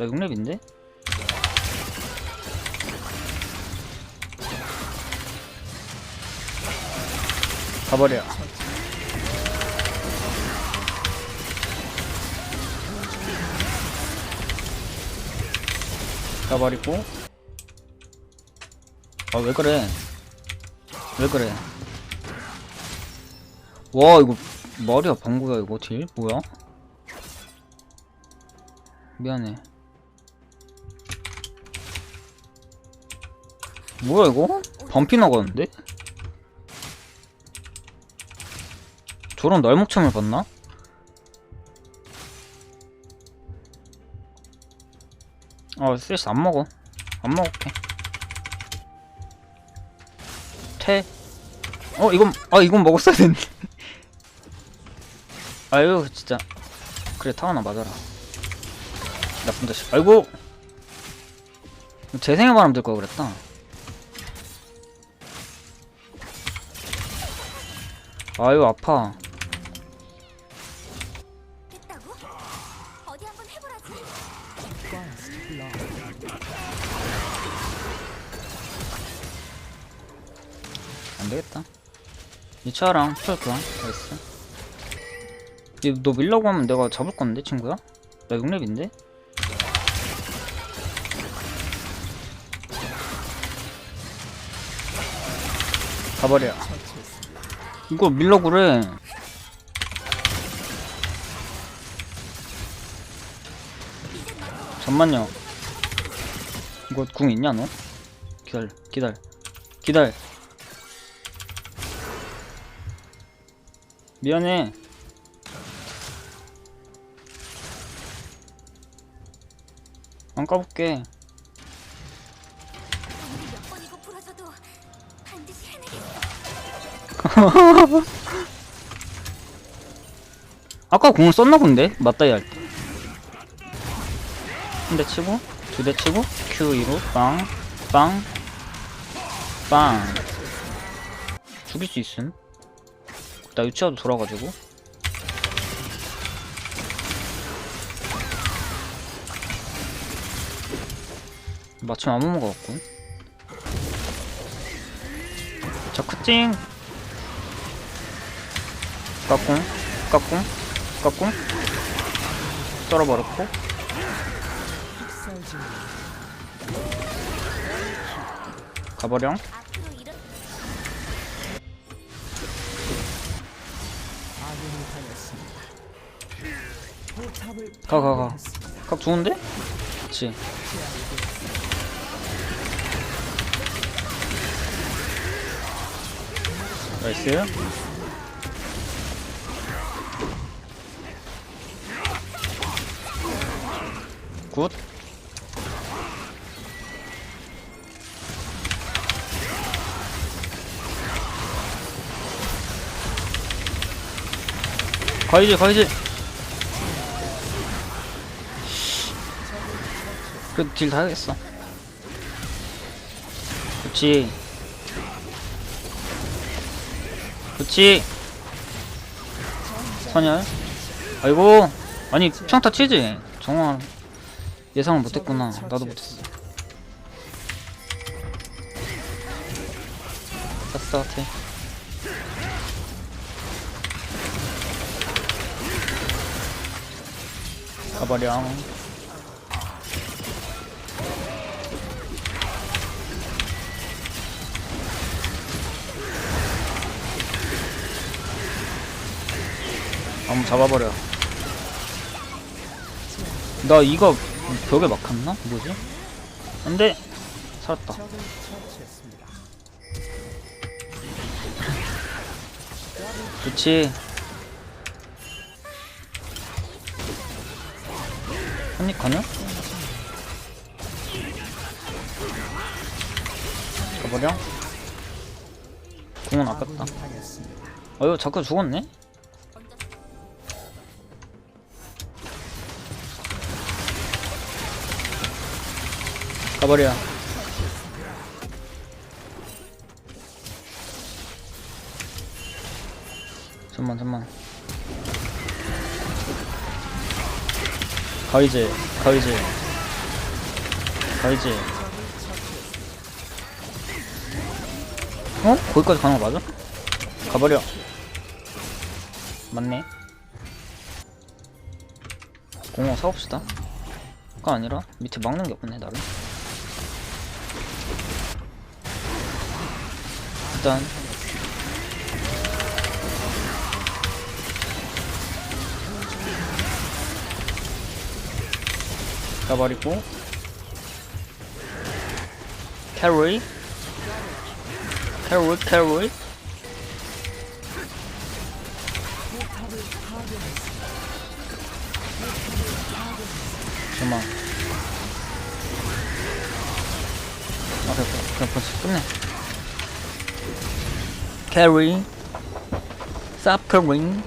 나 6렙인데? 가버려. 가버리고. 아, 왜 그래? 왜 그래? 와, 이거, 머리야, 방구야, 이거, 딜? 뭐야? 미안해. 뭐야, 이거? 반피 나가는데? 저런 날목참을 봤나? 아, 스트레스 안 먹어. 안 먹을게. 퇴. 어, 이건, 아, 이건 먹었어야 됐는데. 아유, 진짜. 그래, 타워나 맞아라. 나쁜 자식. 아이고! 재생의 바람 들 걸 그랬다. 아유, 아파. 됐다고? 어디 한번 해보라지. 안 되겠다. 이 차랑 풀 거야. 나이스. 얘너 밀라고 하면 내가 잡을 건데, 친구야? 나 6렙인데? 가버려. 이거 밀라고 그래. 잠만요. 이거 궁 있냐, 너? 기다려, 기다려. 기다려. 미안해. 안 까볼게. 아까 공을 썼나 본데? 맞다이 할 때. 한 대 치고, 두 대 치고, Q2로 빵, 빵, 빵. 죽일 수 있음. 나 유치아도 돌아가지고. 마침 아무 없군. 자, 크찡! 까꿍, 까꿍, 까꿍. 썰어버렸고. 가버령. 앞으로 이런 가, 가, 가. 각 좋은데? 그치. 나이스. 굿. 가야지, 가야지. 그래도 딜다 하겠어. 그렇지. 그렇지. 선열. 아이고. 아니 평타 치지. 정말 예상을 못했구나. 나도 못했어. 따뜻해. 가버려. 한번 잡아버려. 나 이거 벽에 막혔나? 뭐지? 안돼. 살았다. 그렇지. 한입 가능? 가버려. 공은 아깝다. 어휴 자꾸 죽었네? 버려. 잠만 잠만. 가이제 가이제 알지? 어? 거기까지 가는 거 맞아? 가버려. 맞네. 공허 사옵시다. 가 아니라 밑에 막는 게 없네 나를. 일단. 가버리고. 캐리 캐리 캐리 잠깐만. 아 그냥, 그냥 벌써 끝내 캐리 사퍼링